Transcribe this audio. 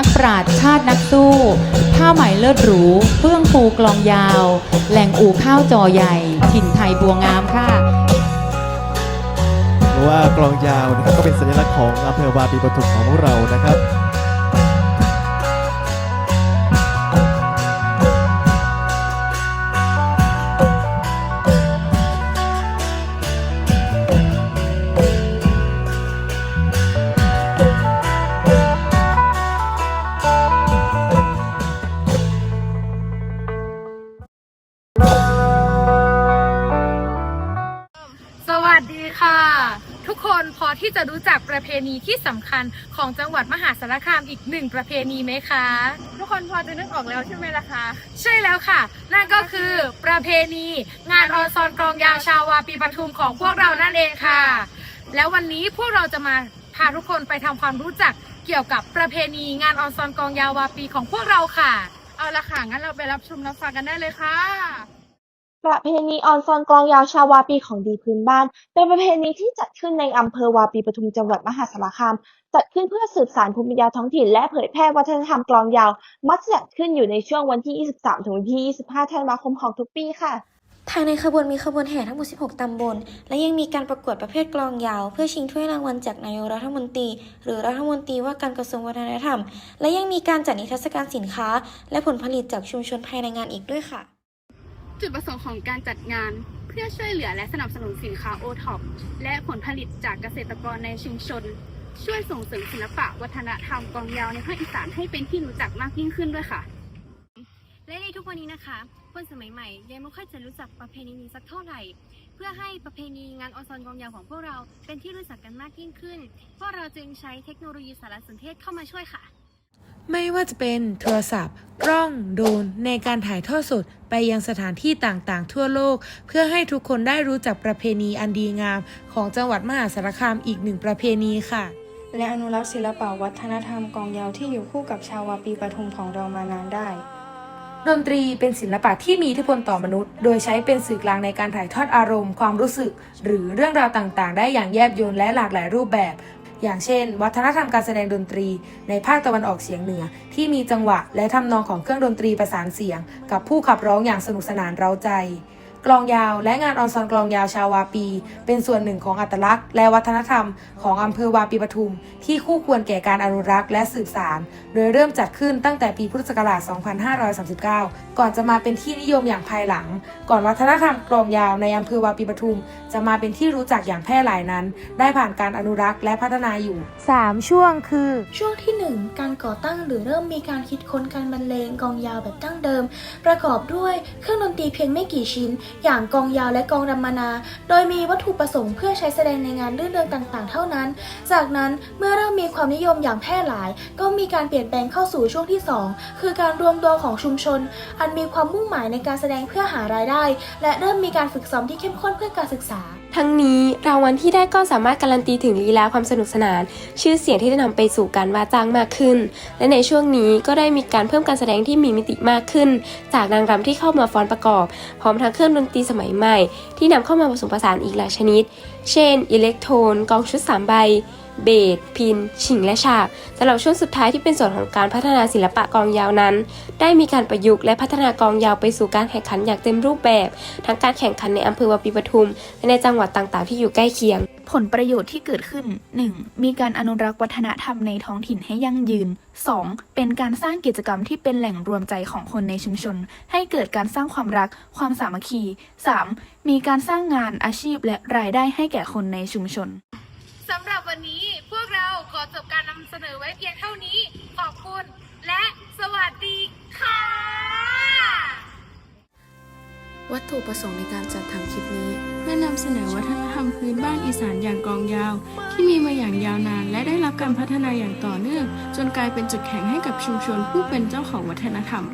นักปราชญ์ชาตินักสู้ ผ้าไหมเลิศหรูเฟื่องฟูกลองยาว แหล่งอู่ข้าวจอใหญ่ ถิ่นไทยบัวงามค่ะ หรือว่ากลองยาวนะครับก็เป็นสัญลักษณ์ของอำเภอวาปีปทุมของพวกเรานะครับ ค่ะ ทุกคนพอที่จะรู้จักประเพณีที่สำคัญของจังหวัดมหาสารคามอีกหนึ่งประเพณีไหมคะ ทุกคนพอจะนึกออกแล้วใช่ไหมล่ะคะ ใช่แล้วค่ะ นั่นก็คือประเพณี งานออนซอนกลองยาวชาววาปีปทุมของพวกเรานั่นเองค่ะ แล้ววันนี้พวกเราจะมาพาทุกคนไปทำความรู้จักเกี่ยวกับประเพณีงานออนซอนกลองยาววาปีของพวกเราค่ะ เอาละค่ะงั้นเราไปรับชมรับฟังกันได้เลยค่ะ ประเพณีออนซอนกลองยาวชาววาปีของดีพื้นบ้าน เป็นประเพณีที่จัดขึ้นในอำเภอวาปีปทุมจังหวัดมหาสารคาม จัดขึ้นเพื่อสืบสานภูมิปัญญาท้องถิ่นและเผยแพร่วัฒนธรรมกลองยาว มักจะจัดขึ้นอยู่ในช่วงวันที่ 23 ถึงวันที่ 25 ธันวาคมของทุกปีค่ะทางในขบวนมีขบวนแห่ทั้งหมด 16 ตำบล และยังมีการประกวดประเภทกลองยาว เพื่อชิงถ้วยรางวัลจากนายกรัฐมนตรี หรือรัฐมนตรีว่าการกระทรวงวัฒนธรรม และยังมีการจัดนิทรรศการสินค้า และผลผลิตจากชุมชนภายในงานอีกด้วยค่ะ จุดประสงค์ของการจัดงาน เพื่อช่วยเหลือและสนับสนุนสินค้าโอท็อปและผลผลิตจากเกษตรกรในชุมชน ช่วยส่งเสริมศิลปะวัฒนธรรมกองยาวในภาคอีสานให้เป็นที่รู้จักมากยิ่งขึ้นด้วยค่ะ และในทุกวันนี้นะคะ คนสมัยใหม่ยังไม่ค่อยจะรู้จักประเพณีนี้สักเท่าไหร่ เพื่อให้ประเพณีงานออนซอนกองยาวของพวกเราเป็นที่รู้จักกันมากยิ่งขึ้น พวกเราจึงใช้เทคโนโลยีสารสนเทศเข้ามาช่วยค่ะ ไม่ว่าจะเป็นโทรศัพท์ กล้องโดรนในการถ่ายทอดสดไปยังสถานที่ต่างๆ ทั่วโลก เพื่อให้ทุกคนได้รู้จักประเพณีอันดีงาม ของจังหวัดมหาสารคามอีกหนึ่งประเพณีค่ะ และอนุรักษ์ศิลปวัฒนธรรมกองยาวที่อยู่คู่กับชาววาปีปทุมของเรามานานได้ดนตรีเป็นศิลปะที่มีอิทธิพลต่อมนุษย์ โดยใช้เป็นสื่อกลางในการถ่ายทอดอารมณ์ ความรู้สึก หรือเรื่องราวต่างๆ ได้อย่างแยบยลและหลากหลายรูปแบบ อย่างเช่น วัฒนธรรมการแสดงดนตรี ในภาคตะวันออกเฉียงเหนือ ที่มีจังหวะและทำนองของเครื่องดนตรีประสานเสียง กับผู้ขับร้องอย่างสนุกสนานเร้าใจ กลองยาวและงานออนซอนกลองยาวชาววาปี เป็นส่วนหนึ่งของอัตลักษณ์ และวัฒนธรรมของอำเภอวาปีปทุม ที่คู่ควรแก่การอนุรักษ์และสืบสานโดยเริ่มจัดขึ้นตั้งแต่ปีพุทธศักราช 2539 ก่อนจะมาเป็นที่นิยมอย่างภายหลัง ก่อนวัฒนธรรมกลองยาวในอำเภอวาปีปทุม จะมาเป็นที่รู้จักอย่างแพร่หลายนั้น ได้ผ่านการอนุรักษ์และพัฒนาอยู่ 3 ช่วงคือ ช่วงที่ 1 การก่อตั้งหรือเริ่มมีการคิดค้นการบรรเลงกองยาวแบบดั้งเดิม ประกอบด้วยเครื่องดนตรีเพียงไม่กี่ชิ้นอย่างกองยาวและกองรำมนา โดยมีวัตถุประสงค์เพื่อใช้แสดงในงานรื่นเริงต่างๆ เท่านั้น จากนั้นเมื่อเริ่มมีความนิยมอย่างแพร่หลาย ก็มีการเปลี่ยนแปลงเข้าสู่ช่วงที่ 2 คือการรวมตัวของชุมชน อันมีความมุ่งหมายในการแสดงเพื่อหารายได้ และเริ่มมีการฝึกซ้อมที่เข้มข้นเพื่อการศึกษาทั้งนี้รางวัลที่ได้ก็สามารถการันตีถึงลีลาความสนุกสนาน ชื่อเสียงที่จะนำไปสู่การว่าจ้างมากขึ้น และในช่วงนี้ก็ได้มีการเพิ่มการแสดงที่มีมิติมากขึ้น จากนางรำที่เข้ามาฟ้อนประกอบ พร้อมทั้งเครื่องดนตรีสมัยใหม่ ที่นำเข้ามาผสมผสานอีกหลายชนิด เช่นอิเล็กโทนกองชุด3ใบ เบสพิน ฉิงและฉากสำหรับช่วงสุดท้ายที่เป็นส่วนของการพัฒนาศิลปะกองยาวนั้น ได้มีการประยุกต์และพัฒนากองยาวไปสู่การแข่งขันอย่างเต็มรูปแบบ ทั้งการแข่งขันในอำเภอวาปีปทุม และในจังหวัดต่างๆ ที่อยู่ใกล้เคียง ผลประโยชน์ที่เกิดขึ้น 1. มีการอนุรักษ์วัฒนธรรมในท้องถิ่นให้ยั่งยืน 2. เป็นการสร้างกิจกรรมที่เป็นแหล่งรวมใจของคนในชุมชน ให้เกิดการสร้างความรัก ความสามัคคี 3. มีการสร้างงานอาชีพและรายได้ให้แก่คนในชุมชนำเสนอไว้เพียงเท่านี้ ขอบคุณและสวัสดีค่ะ วัตถุประสงค์ในการจัดทำคลิปนี้เพื่อนำเสนอวัฒนธรรมพื้นบ้านอีสานอย่างกองยาว ที่มีมาอย่างยาวนาน และได้รับการพัฒนาอย่างต่อเนื่อง จนกลายเป็นจุดแข็งให้กับชุมชนผู้เป็นเจ้าของวัฒนธรรม